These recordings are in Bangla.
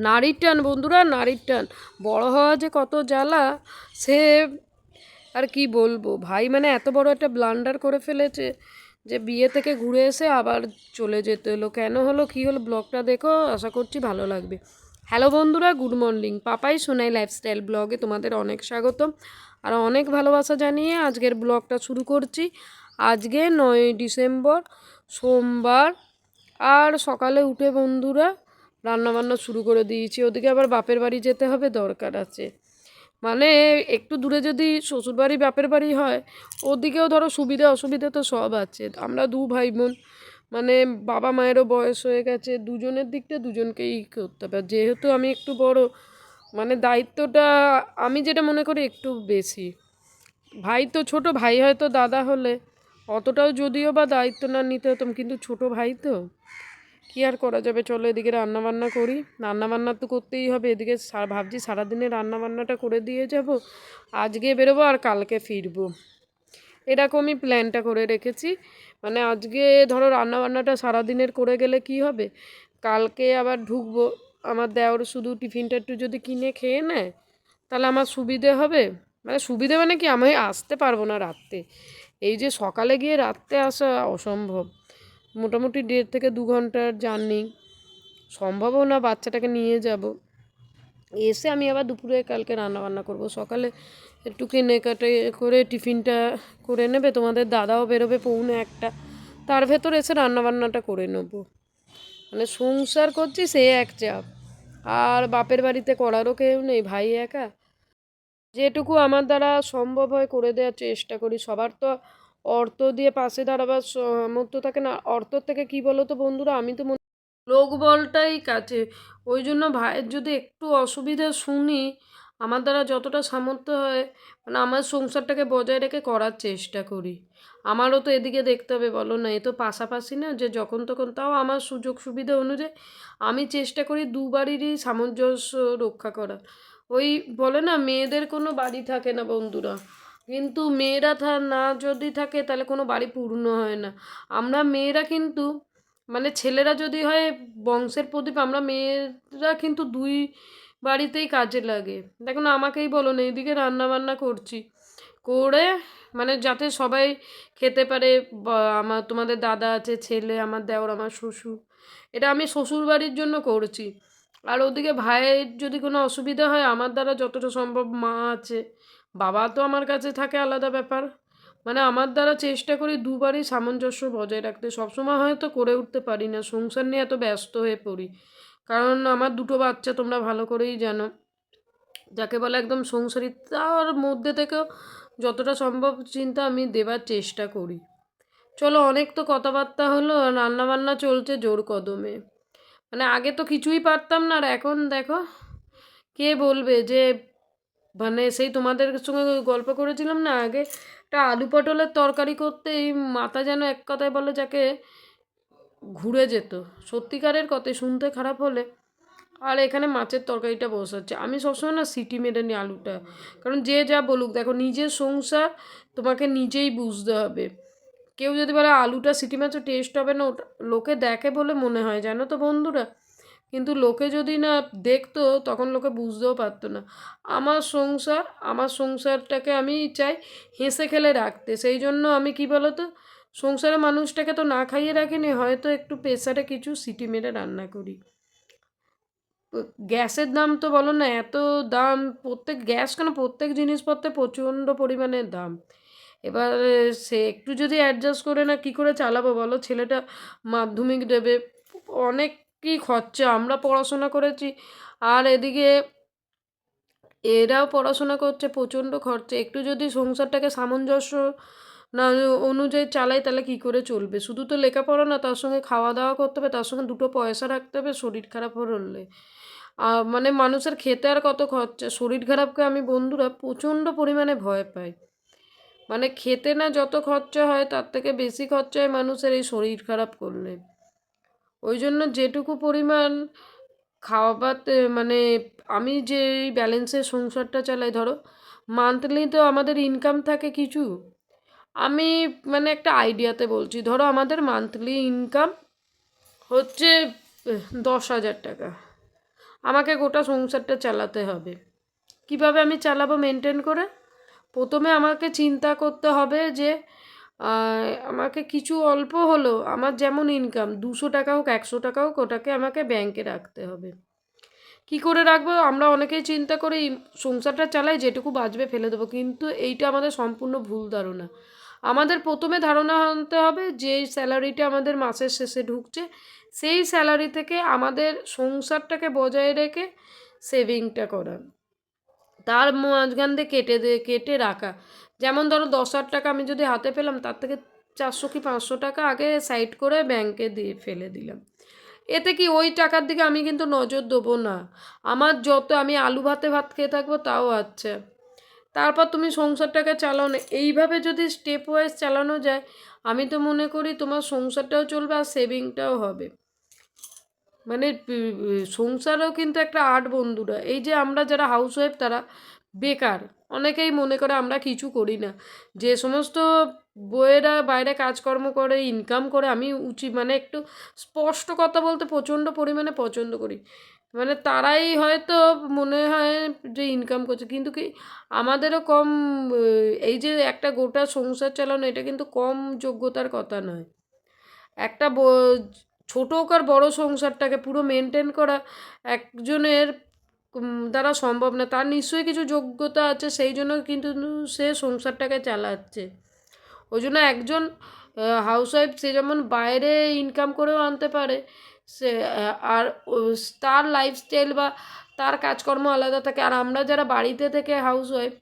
নারীর টান, বন্ধুরা, নারীর টান। বড় হওয়া যে কত জ্বালা, সে আর কি বলব? ভাই মানে এত বড় একটা ব্লান্ডার করে ফেলেছে যে বিয়ে থেকে ঘুরে এসে আবার চলে যেতে হলো। কেন হলো, কী হলো, ব্লগটা দেখো, আশা করছি ভালো লাগবে। হ্যালো বন্ধুরা, good morning. Papai Sonai lifestyle ব্লগে তোমাদের অনেক স্বাগতম আর অনেক ভালোবাসা জানিয়ে আজকের ব্লগটা শুরু করছি। আজকে নয় ডিসেম্বর, সোমবার। আর সকালে উঠে বন্ধুরা রান্নাবান্না শুরু করে দিয়েছি। ওদিকে আবার বাপের বাড়ি যেতে হবে, দরকার আছে। মানে একটু দূরে যদি শ্বশুরবাড়ি, বাপের বাড়ি হয়, ওদিকেও ধরো সুবিধা, অসুবিধা তো সব আছে। আমরা দু ভাই বোন মানে বাবা মায়েরও বয়স হয়ে গেছে, দুজনের দিকটা দুজনকেই করতে হবে। যেহেতু আমি একটু বড় মানে দায়িত্বটা আমি যেটা মনে করি একটু বেশি। ভাই তো ছোট, ভাই হয়তো দাদা হলে, অতটাও যদিও বা দায়িত্ব না নিতে হতাম কিন্তু ছোট ভাই তো। কি আর করা যাবে? চলো এদিকে রান্না বান্না করি। রান্না বান্না তো করতেই হবে। এদিকে ভাবছি সারাদিনে রান্না বান্নাটা করে দিয়ে যাব। আজকে বেরোবো আর কালকে ফিরবো। এরকমই প্ল্যানটা করে রেখেছি। মানে আজকে ধরো রান্না বান্নাটা সারাদিনের করে গেলে কি হবে? কালকে আবার ঢুকবো। আমার দেওর শুধু টিফিনটা একটু যদি কিনে খেয়ে নেয়, তাহলে আমার সুবিধে হবে? মানে সুবিধে মানে কি? আমি আসতে পারব না রাত্রে। এই যে সকালে গিয়ে রাত্রে আসা অসম্ভব। মোটামুটি দেড় থেকে দু ঘণ্টার জার্নি। সম্ভবও না বাচ্চাটাকে নিয়ে যাব। এসে আমি আবার দুপুরে কালকে রান্না বান্না করব। সকালে একটু কেনে কাটে করে টিফিনটা করে নেবে। তোমাদের দাদাও বেরোবে পৌনে একটা। তার ভেতর এসে রান্না বান্নাটা করে নেব। মানে সংসার করছি, সে এক চাপ। আর বাপের বাড়িতে করারও কেউ নেই, ভাই একা। যেটুকু আমার দ্বারা সম্ভব হয় করে দেওয়ার চেষ্টা করি। সবার তো অর্থ দিয়ে পাশে দাঁড়াবার সামর্থ্য থাকে না। অর্থ থেকে কি বলো তো বন্ধুরা? আমি তো মনে লোক বলটাই কাছে। ওই জন্য ভাইয়ের যদি একটু অসুবিধা শুনি, আমার দ্বারা যতটা সামর্থ্য হয় মানে আমার সংসারটাকে বজায় রেখে করার চেষ্টা করি। আমারও তো এদিকে দেখতে হবে, বলো না। এ তো পাশাপাশি না, যে যখন তখন তাও আমার সুযোগ সুবিধা অনুযায়ী আমি চেষ্টা করি দুবারেরই সামঞ্জস্য রক্ষা করার। ওই বলে না, মেয়েদের কোনো বাড়ি থাকে না বন্ধুরা। কিন্তু মেয়েরা থা, না যদি থাকে তাহলে কোনো বাড়ি পূর্ণ হয় না। আমরা মেয়েরা কিন্তু মানে ছেলেরা যদি হয় বংশের প্রদীপ, আমরা মেয়েরা কিন্তু দুই বাড়িতেই কাজে লাগে। দেখুন, আমাকেই বলো না এদিকে রান্না বান্না করছি। করে মানে যাতে সবাই খেতে পারে আমার, তোমাদের দাদা আছে, ছেলে, আমার দেওর, আমার শ্বশুর, এটা আমি শ্বশুর বাড়ির জন্য করছি। আর ওদিকে ভাইয়ের যদি কোনো অসুবিধা হয়, আমার দ্বারা যতটা সম্ভব মা আছে। বাবা তো আমার কাছে থাকে আলাদা ব্যাপার। মানে আমার দ্বারা চেষ্টা করি দুবারই সামঞ্জস্য বজায় রাখতে। সবসময় হয়তো করে উঠতে পারি না, সংসার নিয়ে এত ব্যস্ত হয়ে পড়ি। কারণ আমার দুটো বাচ্চা, তোমরা ভালো করেই জানো। যাকে বলে একদম সংসারী, তার মধ্যে থেকেও যতটা সম্ভব চিন্তা আমি দেবার চেষ্টা করি। চলো, অনেক তো কথাবার্তা হলো রান্নাবান্না চলছে জোর কদমে। মানে আগে তো কিছুই পারতাম না, আর এখন দেখো, কে বলবে যে মানে সেই তোমাদের সঙ্গে গল্প করেছিলাম না আগে, একটা আলু পটলের তরকারি করতে এই মাথা যেন এক কথায় বলে যাকে ঘুরে যেত। সত্যিকারের কথাই শুনতে খারাপ হলে। আর এখানে মাছের তরকারিটা বসাচ্ছে আমি সবসময় না সিটি মেরে নিই আলুটা। কারণ যে যা বলুক, দেখো নিজের সংসার তোমাকে নিজেই বুঝতে হবে। কেউ যদি বলে আলুটা সিটি মাছের টেস্ট হবে না, ওটা লোকে দেখে বলে মনে হয়। জানো তো বন্ধুরা? কিন্তু লোকে যদি না দেখতো, তখন লোকে বুঝতেও পারতো না। আমার সংসার, আমার সংসারটাকে আমি চাই হেসে খেলে রাখতে। সেই জন্য আমি কি বলতো, সংসারের মানুষটাকে তো না খাইয়ে রাখিনি, হয়তো একটু প্রেসারে কিছু সিটি মেরে রান্না করি। গ্যাসের দাম তো বলো না, এত দাম, প্রত্যেক, গ্যাস কেন প্রত্যেক জিনিসপত্রে প্রচণ্ড পরিমাণে দাম। এবার সে একটু যদি অ্যাডজাস্ট করে না, কী করে চালাবো বলো? ছেলেটা মাধ্যমিক দেবে অনেকই খরচা? আমরা পড়াশোনা করেছি। আর এদিকে এরাও পড়াশোনা করছে, প্রচণ্ড খরচা। একটু যদি সংসারটাকে সামঞ্জস্য না অনুযায়ী চালাই, তাহলে কী করে চলবে? শুধু তো লেখাপড়া না, তার সঙ্গে খাওয়া দাওয়া করতে হবে, তার সঙ্গে দুটো পয়সা রাখতে হবে, শরীর খারাপ হলে মানে মানুষের খেতে আর কত খরচা? শরীর খারাপকে আমি বন্ধুরা প্রচণ্ড পরিমাণে ভয় পাই। মানে খেতে না যত খরচা হয়, তার থেকে বেশি খরচা হয় মানুষের এই শরীর খারাপ করলে। ওই জন্য যেটুকু পরিমাণ খাওয়াতে মানে আমি যে ব্যালেন্সের সংসারটা চালাই, ধরো মান্থলি তো আমাদের ইনকাম থাকে কিছু। আমি মানে একটা আইডিয়াতে বলছি, ধরো আমাদের মান্থলি ইনকাম হচ্ছে দশ হাজার টাকা। আমাকে গোটা সংসারটা চালাতে হবে। কীভাবে আমি চালাবো মেনটেন করে? প্রথমে আমাকে চিন্তা করতে হবে যে আমাকে কিছু অল্প হলো, আমার যেমন ইনকাম দুশো টাকা হোক, একশো টাকা হোক, ওটাকে আমাকে ব্যাংকে রাখতে হবে। কি করে রাখব? আমরা অনেকেই চিন্তা করি, সংসারটা চালাই, যেটুকু বাঁচবে ফেলে দেবো, কিন্তু এইটা আমাদের সম্পূর্ণ ভুল ধারণা। আমাদের প্রথমে ধারণা আনতে হবে, যে স্যালারিটা আমাদের মাসের শেষে ঢুকছে, সেই স্যালারি থেকে আমাদের সংসারটাকে বজায় রেখে সেভিংটা করা। তার মাঝখান দিয়ে কেটে দে, কেটে রাখা। যেমন ধরো দশ হাজার টাকা আমি যদি হাতে পেলাম, তার থেকে চারশো কি পাঁচশো টাকা আগে সাইড করে ব্যাংকে দিয়ে ফেলে দিলাম। এতে কি ওই টাকার দিকে আমি কিন্তু নজর দেবো না। আমার যত আমি আলু ভাতে ভাত খেয়ে থাকব তাও আচ্ছা তারপর তুমি সংসারটাকে চালাও না। এইভাবে যদি স্টেপ ওয়াইজ চালানো যায়, আমি তো মনে করি তোমার সংসারটাও চলবে আর সেভিংটাও হবে। মানে সংসারও কিন্তু একটা আর্ট বন্ধুরা। এই যে আমরা যারা হাউস ওয়াইফ তারা বেকার, অনেকেই মনে করে আমরা কিছু করি না। যে সমস্ত বইয়েরা বাইরে কাজকর্ম করে ইনকাম করে, আমি উচিত মানে একটু স্পষ্ট কথা বলতে প্রচণ্ড পরিমাণে পছন্দ করি। মানে তারাই হয়তো মনে হয় যে ইনকাম করছে, কিন্তু কি আমাদেরও কম এই যে একটা গোটা সংসার চালানো, এটা কিন্তু কম যোগ্যতার কথা নয়। একটা ছোট হোক আর বড় সংসারটাকে পুরো মেনটেন করা একজনের দ্বারা সম্ভব না। তার নিশ্চয়ই কিছু যোগ্যতা আছে, সেই জন্য কিন্তু সে সংসারটাকে চালাচ্ছে। ওই জন্য একজন হাউসওয়াইফ সে যেমন বাইরে ইনকাম করেও আনতে পারে, সে আর তার লাইফস্টাইল বা তার কাজকর্ম আলাদা থাকে। আর আমরা যারা বাড়িতে থেকে হাউসওয়াইফ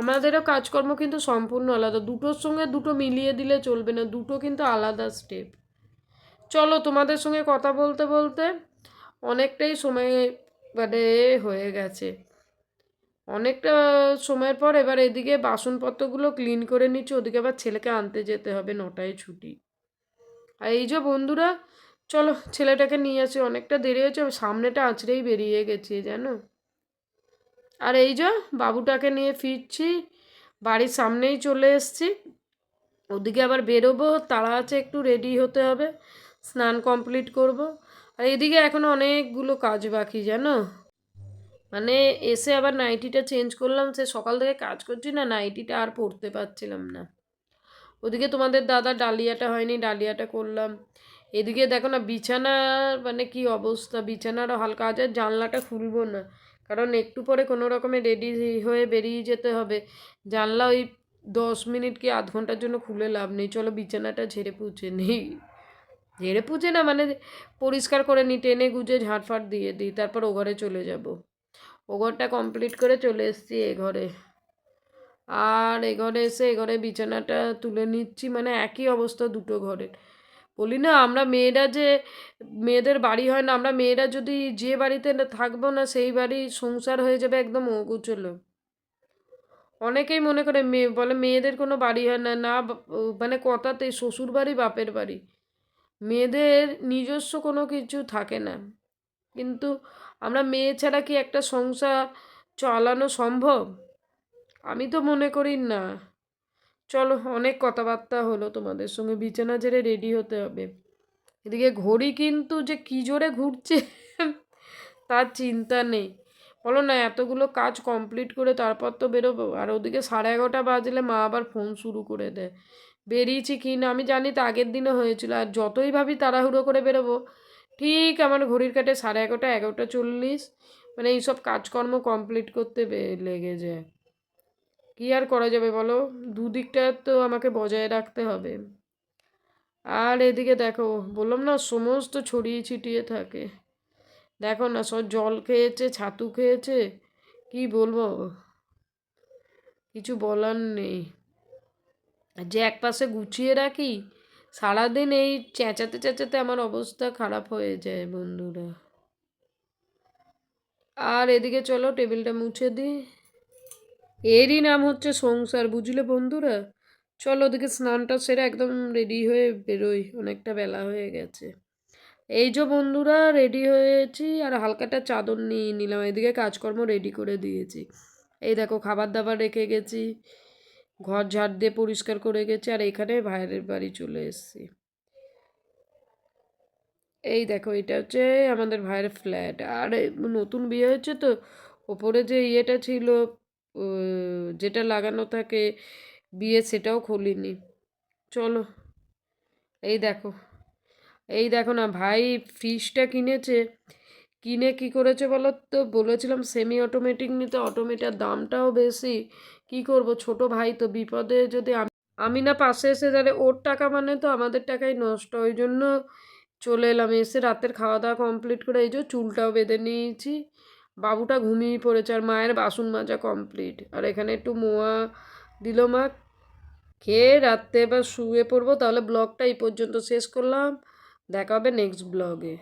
আমাদেরও কাজকর্ম কিন্তু সম্পূর্ণ আলাদা। দুটোর সঙ্গে দুটো মিলিয়ে দিলে চলবে না, দুটো কিন্তু আলাদা স্টেপ চলো তোমাদের সঙ্গে কথা বলতে বলতে অনেকটাই সময় মানে হয়ে গেছে। অনেকটা সময়ের পর এবার এদিকে বাসনপত্রগুলো ক্লিন করে নিচ্ছি, ওদিকে আবার ছেলেকে আনতে যেতে হবে, নটায় ছুটি। আর এই যে বন্ধুরা, চলো ছেলেটাকে নিয়ে আসি, অনেকটা দেরি হয়েছে, সামনেটা আঁচড়েই বেরিয়ে গেছি, জানো? আর এই যে বাবুটাকে নিয়ে ফিরছি, বাড়ির সামনেই চলে এসছি। ওদিকে আবার বেরোবো তাড়া আছে, একটু রেডি হতে হবে। স্নান কমপ্লিট করব। আর এদিকে এখনও অনেকগুলো কাজ বাকি, জানো? মানে এসে আবার নাইটিটা চেঞ্জ করলাম, সে সকাল থেকে কাজ করছি না, নাইটিটা আর পরতে পারছিলাম না। ওদিকে তোমাদের দাদা ডালিয়াটা হয়নি, ডালিয়াটা করলাম। এদিকে দেখো না বিছানার মানে কি অবস্থা? বিছানারও হালকা আছে, জানলাটা খুলবো না। কারণ একটু পরে কোনো রকমে রেডি হয়ে বেরিয়ে যেতে হবে। জানলা ওই দশ মিনিট কি আধ ঘণ্টার জন্য খুলে লাভ নেই। চলো বিছানাটা ঝেড়ে পুছে নেই। ঝেড়ে পুছে না মানে পরিষ্কার করে নিই টেনে গুজে ঝাড়ফাট দিয়ে দিই, তারপর ও ঘরে চলে যাব। ও ঘরটা কমপ্লিট করে চলে এসেছি এ ঘরে। আর এ ঘরে এসে, এ ঘরে বিছানাটা তুলে নিচ্ছি মানে একই অবস্থা দুটো ঘরের। বলি না, আমরা মেয়েরা যে, মেয়েদের বাড়ি হয় না, আমরা মেয়েরা যদি যে বাড়িতে থাকব না, সেই বাড়ি সংসার হয়ে যাবে একদম ওগুচলো অনেকেই মনে করে, মেয়ে, বলে মেয়েদের কোনো বাড়ি হয় না না মানে কথাতে শ্বশুর বাড়ি বাপের বাড়ি। মেয়েদের নিজস্ব কোনো কিছু থাকে না। কিন্তু আমরা মেয়ে ছাড়া কি একটা সংসার চালানো সম্ভব? আমি তো মনে করি না। চলো অনেক কথাবার্তা হলো তোমাদের সঙ্গে, বিছানা ঝেড়ে রেডি হতে হবে। এদিকে ঘড়ি কিন্তু যে কী জোরে ঘুরছে তার চিন্তা নেই। বলো না, এতগুলো কাজ কমপ্লিট করে তারপর তো বেরোবো। আর ওদিকে সাড়ে এগারোটা বাজলে মা আবার ফোন শুরু করে দেয়। বেরিয়েছি কি না, আমি জানি তো আগের দিনও হয়েছিল, আর যতই ভাবি তাড়াহুড়ো করে বেরোবো, ঠিক আমার ঘড়ির কাটে সাড়ে এগারোটা এগারোটা চল্লিশ মানে এইসব কাজকর্ম কমপ্লিট করতে লেগে যায়। কী আর করা যাবে বলো? দুদিকটা তো আমাকে বজায় রাখতে হবে। আর এদিকে দেখো, বললাম না সমস্ত ছড়িয়ে ছিটিয়ে থাকে। দেখো না, সব জল খেয়েছে, ছাতু খেয়েছে, কি বলব? কিছু বলার নেই। যে এক পাশে গুছিয়ে রাখি, সারাদিন এই চেঁচাতে চেঁচাতে আমার অবস্থা খারাপ হয়ে যায় বন্ধুরা। আর এদিকে চলো টেবিলটা মুছে দিই। এরই নাম হচ্ছে সংসার, বুঝলে বন্ধুরা? চলো ওদিকে স্নানটা সেরে একদম রেডি হয়ে বেরোই, অনেকটা বেলা হয়ে গেছে। এই যে বন্ধুরা রেডি হয়েছি আর হালকাটা চাদর নিয়ে নিলাম। এদিকে কাজকর্ম রেডি করে দিয়েছি। এই দেখো, খাবার দাবার রেখে গেছি। ঘর ঝাড় দিয়ে পরিষ্কার করে গেছি আর এখানে ভাইয়ের বাড়ি চলে এসেছি। এই দেখো, এটা হচ্ছে আমাদের ভাইয়ের ফ্ল্যাট আর নতুন বিয়ে হয়েছে তো, ওপরে যে ইয়েটা ছিল যেটা লাগানো থাকে, বিয়ে সেটাও খুলিনি। চলো, এই দেখো এই দেখো না, ভাই ফ্রিজটা কিনেছে। কিনে কি করেছে বলো তো? বলেছিলাম সেমি অটোমেটিক নিতে অটোমেটার দামটাও বেশি। কি করব? ছোট ভাই তো বিপদে যদি আমি না পাশে এসে তাহলে ওর টাকা মানে তো আমাদের টাকাই নষ্ট। ওই জন্য চলে এলাম, এসে রাতের খাওয়া দাওয়া কমপ্লিট করে এই যে চুলটাও বেঁধে নিয়েছি। বাবুটা ঘুমিয়ে পড়েছে আর মায়ের বাসন মাজা কমপ্লিট আর এখানে একটু মোয়া দিল মা। খেয়ে রাত্রে এবার শুয়ে পড়ব, তাহলে ব্লগটা এই পর্যন্ত শেষ করলাম। দেখা হবে নেক্সট ব্লগে